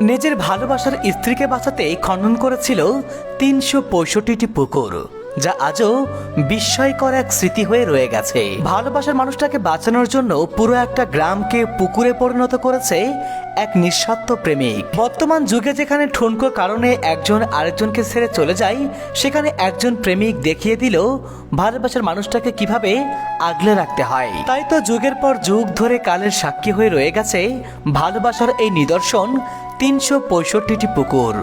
নিজের ভালোবাসার স্ত্রীকে বাঁচাতে খনন করেছিল তিনশো পঁয়ষট্টিটি পুকুর, যা আজও বিস্ময়কর এক স্মৃতি হয়ে রয়ে গেছে। ভালোবাসার মানুষটাকে বাঁচানোর জন্য পুরো একটা গ্রামকে পুকুরে পরিণত করেছে এক নিঃস্বার্থ প্রেমিক। বর্তমান যুগে যেখানে ঠুনকোর কারণে একজন আরেকজনকে ছেড়ে চলে যায়, সেখানে একজন প্রেমিক দেখিয়ে দিল ভালোবাসার মানুষটাকে কীভাবে আগলে রাখতে হয়। তাই তো যুগের পর যুগ ধরে কালের সাক্ষী হয়ে রয়ে গেছে ভালোবাসার এই নিদর্শন তিনশো পঁয়ষট্টিটি পুকুর।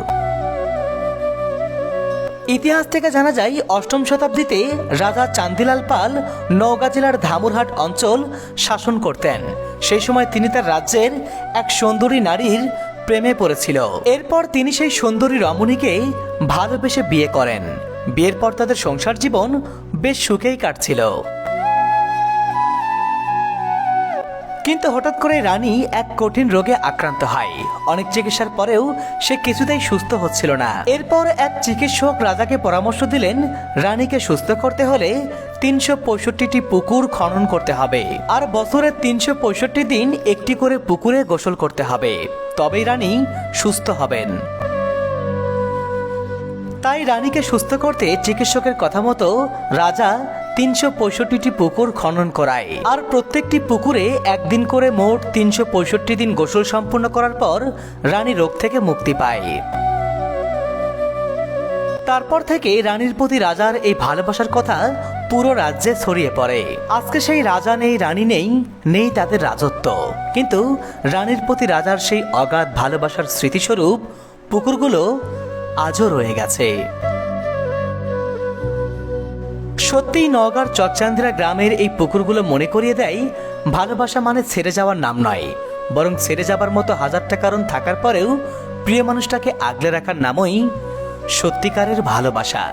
ইতিহাস থেকে জানা যায়, অষ্টম শতাব্দীতে রাজা চান্দিলাল পাল নওগাঁ জেলার ধামুরহাট অঞ্চল শাসন করতেন। সেই সময় তিনি তার রাজ্যের এক সুন্দরী নারীর প্রেমে পড়েছিল। এরপর তিনি সেই সুন্দরী রমণীকে ভালোবেসে বিয়ে করেন। বিয়ের পর তাদের সংসার জীবন বেশ সুখেই কাটছিল। কিন্তু হঠাৎ করে রানী এক কঠিন রোগে আক্রান্ত হয়। অনেক চিকিৎসার পরেও সে কিছুতেই সুস্থ হচ্ছিল না। এরপর এক চিকিৎসক রাজাকে পরামর্শ দিলেন, রানীকে সুস্থ করতে হলে তিনশো পঁয়ষট্টিটি পুকুর খনন করতে হবে আর বছরের তিনশো পঁয়ষট্টি দিন একটি করে পুকুরে গোসল করতে হবে। তবেই রানী সুস্থ হবেন। তাই রানীকে সুস্থ করতে চিকিৎসকের কথা মতো রাজা তিনশো পঁয়ষট্টিটি পুকুর খনন করায়। আর প্রত্যেকটি পুকুরে একদিন করে মোট তিনশো পঁয়ষট্টি দিন গোসল সম্পূর্ণ করার পর রানী রোগ থেকে মুক্তি পায়। তারপর থেকে রানীর প্রতি রাজার এই ভালোবাসার কথা পুরো রাজ্যে ছড়িয়ে পড়ে। আজকে সেই রাজা নেই, রানী নেই নেই তাদের রাজত্ব। কিন্তু রানীর প্রতি রাজার সেই অগাধ ভালোবাসার স্মৃতিস্বরূপ পুকুরগুলো আজও রয়ে গেছে। সত্যিই নওগাঁর চকচান্দিরা গ্রামের এই পুকুরগুলো মনে করিয়ে দেয়, ভালোবাসা মানে ছেড়ে যাওয়ার নাম নয়। বরং ছেড়ে যাবার মতো হাজারটা কারণ থাকার পরেও প্রিয় মানুষটাকে আগলে রাখার নামই সত্যিকারের ভালোবাসা।